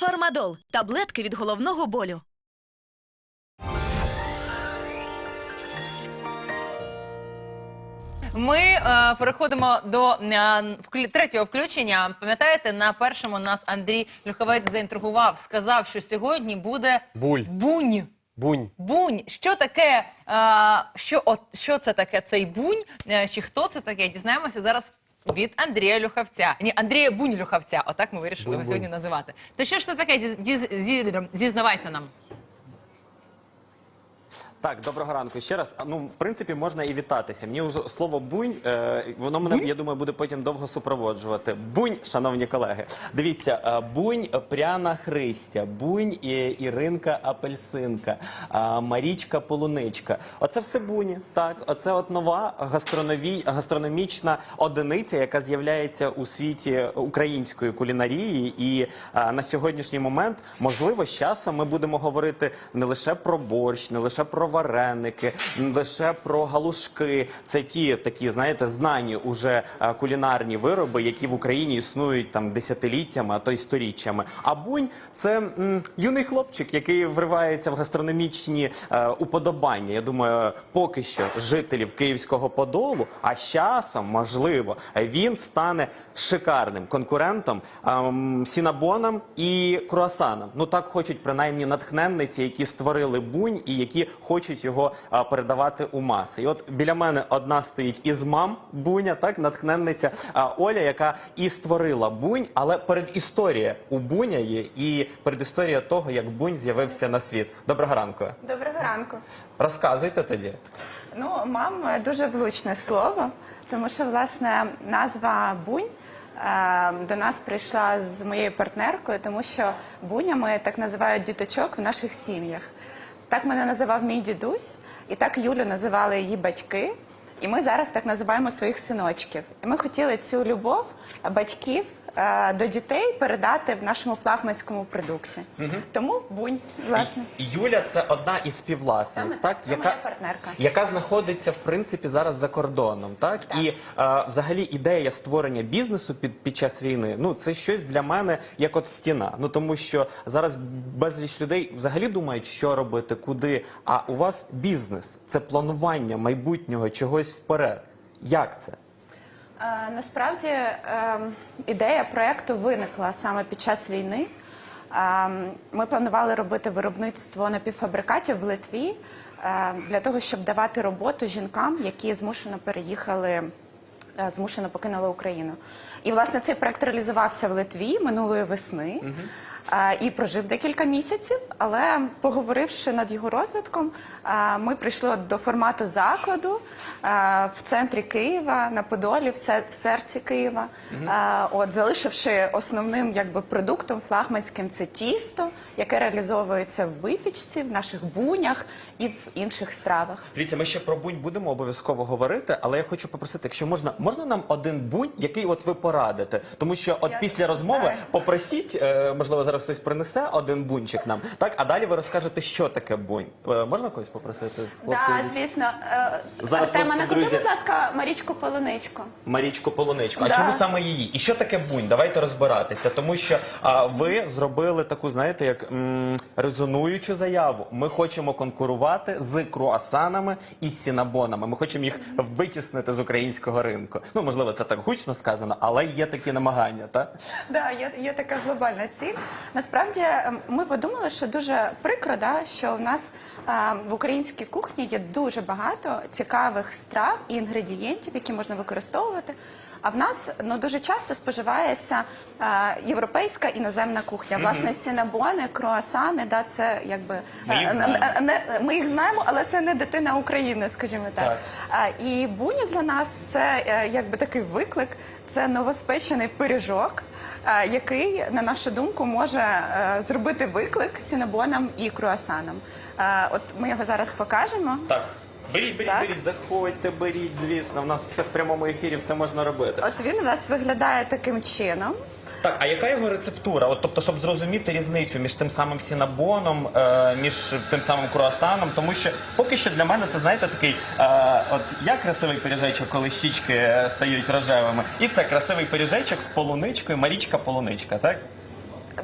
Фармадол таблетки від головного болю. Ми е, переходимо до е, вклі- третього включення. Пам'ятаєте, на першому нас Андрій Люховець заінтригував, сказав, що сьогодні буде Буль. бунь. Бунь. Бунь, що таке? Е, що, от, що це таке цей бунь? Е, чи хто це таке? Дізнаємося зараз від Андрія Люхавця. Ні, Андрія Бунь Люхавця. Отак ми вирішили його сьогодні називати. То що ж це таке? Зі- зізнавайся нам. Так, доброго ранку. Ще раз. Ну, в принципі, можна і вітатися. Мені вже слово бунь, е, воно мене, я думаю, буде потім довго супроводжувати. Бунь, шановні колеги. Дивіться, е, бунь пряна Христя, бунь і Іринка Апельсинка, а, Марічка Полуничка. Оце все буні. Так, оце от нова гастрономі, гастрономічна одиниця, яка з'являється у світі української кулінарії. І а, на сьогоднішній момент, можливо, з часом ми будемо говорити не лише про борщ, не лише про вареники, лише про галушки. Це ті такі, знаєте, знані уже кулінарні вироби, які в Україні існують там десятиліттями, а то й сторіччями. А бунь це м, юний хлопчик, який вривається в гастрономічні е, уподобання. Я думаю, поки що жителів Київського Подолу, а з часом, можливо, він стане шикарним конкурентом ем, сінабоном і круасаном. Ну так хочуть принаймні натхненниці, які створили бунь і які хочуть його а, передавати у маси. І от біля мене одна стоїть із мам буня, так натхненниця а, Оля, яка і створила бунь, але передісторія у буня є і передісторія того, як бунь з'явився на світ. Доброго ранку. Доброго ранку. Розказуйте тоді. Ну, мам дуже влучне слово, тому що власне назва бунь. е, До нас прийшла з моєю партнеркою, тому що бунями так називають діточок в наших сім'ях. Так мене називав мій дідусь, і так Юлю називали її батьки. І ми зараз так називаємо своїх синочків. І ми хотіли цю любов батьків до дітей передати в нашому флагманському продукті. Тому бунь, власне. І Юля це одна із співвласниць, Саме так, це моя партнерка. яка знаходиться в принципі зараз за кордоном, так, і е, взагалі ідея створення бізнесу під, під час війни. Ну це щось для мене як от стіна. Ну тому що зараз безліч людей взагалі думають, що робити, куди. А у вас бізнес це планування майбутнього чогось вперед. Як це? Е, Насправді ем, ідея проекту виникла саме під час війни. Ем, Ми планували робити виробництво напівфабрикатів в Литві е, для того, щоб давати роботу жінкам, які змушено переїхали, е, змушено покинули Україну. І власне цей проект реалізувався в Литві минулої весни. І прожив декілька місяців, але поговоривши над його розвитком, ми прийшли до формату закладу в центрі Києва, на Подолі, в серці Києва. От залишивши основним якби продуктом флагманським це тісто, яке реалізовується в випічці, в наших бунях і в інших стравах. Дивіться, ми ще про бунь будемо обов'язково говорити, але я хочу попросити, якщо можна, можна нам один бунь, який от ви порадите? Тому що от Я після розмови попросіть, е, можливо, зараз хтось принесе один бунчик нам, так? А далі ви розкажете, що таке бунь. Е, можна когось попросити з хлопців? Так, звісно. Е, Зараз Артема, просто, друзі- будь ласка, Марічку Полуничку. Марічку Полуничку. А Да. чому саме її? І що таке бунь? Давайте розбиратися. Тому що а, ви зробили таку, знаєте, як м, резонуючу заяву. Ми хочемо конкурувати з круасанами і сінабонами. Ми хочемо їх витіснити з українського ринку. Ну можливо, це так гучно сказано, але є такі намагання, так? Да, є, є така глобальна ціль. Насправді ем, ми подумали, що дуже прикро, да, що в нас е, в українській кухні є дуже багато цікавих страв і інгредієнтів, які можна використовувати. А в нас ну дуже часто споживається е, європейська іноземна кухня. Власне, сінабони, круасани, да, це якби Ми їх е, знаємо. е, не, ми їх знаємо, але це не дитина України, скажімо так. Так. І буні для нас це е, якби такий виклик, це новоспечений пиріжок, е, який, на нашу думку, може е, зробити виклик сінабонам і круасанам. Е, От ми його зараз покажемо. Так. Беріть, беріть, Так. беріть, заходьте, беріть, звісно. У нас все в прямому ефірі, все можна робити. От він у нас виглядає таким чином. Так, а яка його рецептура? От, тобто, щоб зрозуміти різницю між тим самим сінабоном, е, між тим самим круасаном, тому що поки що для мене це знаєте такий, е, от я красивий пиріжечок, коли щічки е, стають рожевими, і це красивий пиріжечок з полуничкою, Марічка полуничка, так?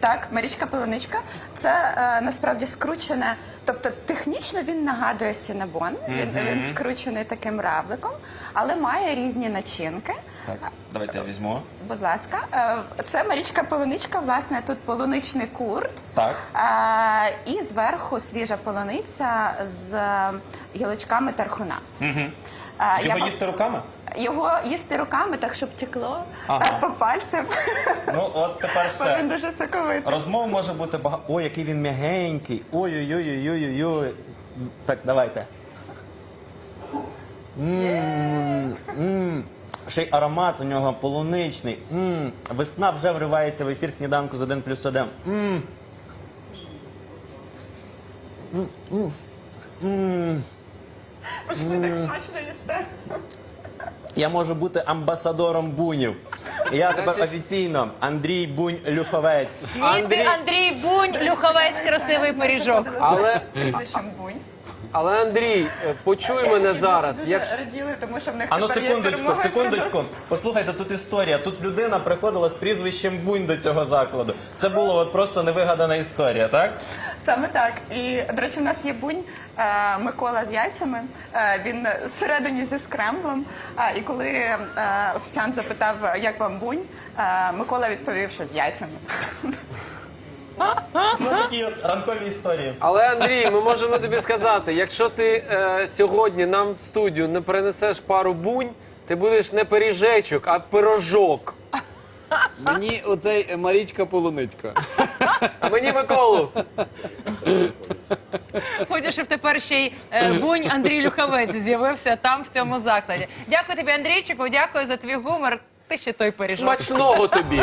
Так, Марічка Полуничка. Це е, насправді скручене. Тобто технічно він нагадує сінабон. Він, він скручений таким равликом, але має різні начинки. Так, давайте я візьму. Будь ласка, Е, це Марічка Полуничка. Власне, тут полуничний курт. Так. Е, і зверху свіжа полуниця з е, гілочками тархуна. Угу. Його їсти руками? Його їсти руками, так щоб текло Ага. по пальцям. Ну, от тепер Бо він все. дуже соковитий. Розмов може бути багато. Ой, який він м'ягенький. Ой-ой-ой-ой-ой-ой. Так, давайте. М, м. Ще й аромат у нього полуничний. М. Весна вже вривається в ефір сніданку з 1 плюс 1. М. М, м, м. Може, ви так смачно їсте? Я можу бути амбасадором бунів. Я тепер офіційно Андрій Бунь Люховець. Ні, Андрій- ти, Андрій Бунь, люховець, красивий пиріжок. Але- з прізвищем Бунь. Але Андрій, е, почуй мене зараз. Дуже Якщо раділи, тому що в них А ну тепер є секундочку, фірмовий секундочку. Послухайте, тут історія. Тут людина приходила з прізвищем Бунь до цього закладу. Це було от просто невигадана історія, так? Саме так. І, до речі, в нас є бунь е, Микола з яйцями. Е, він всередині зі скремблом. Е, і коли е, офіціант запитав, як вам бунь, е, Микола відповів, що з яйцями. Ну такі от ранкові історії. Але Андрій, ми можемо тобі сказати, якщо ти е, сьогодні нам в студію не принесеш пару бунь, ти будеш не пиріжечок, а пирожок. Мені оцей е, Марічка Полуничка. А мені Миколу. Хочу, щоб тепер ще й е, Бунь Андрій Люховець з'явився там в цьому закладі. Дякую тобі, Андрійчику, дякую за твій гумор. Ти ще той пиріжок. Смачного тобі.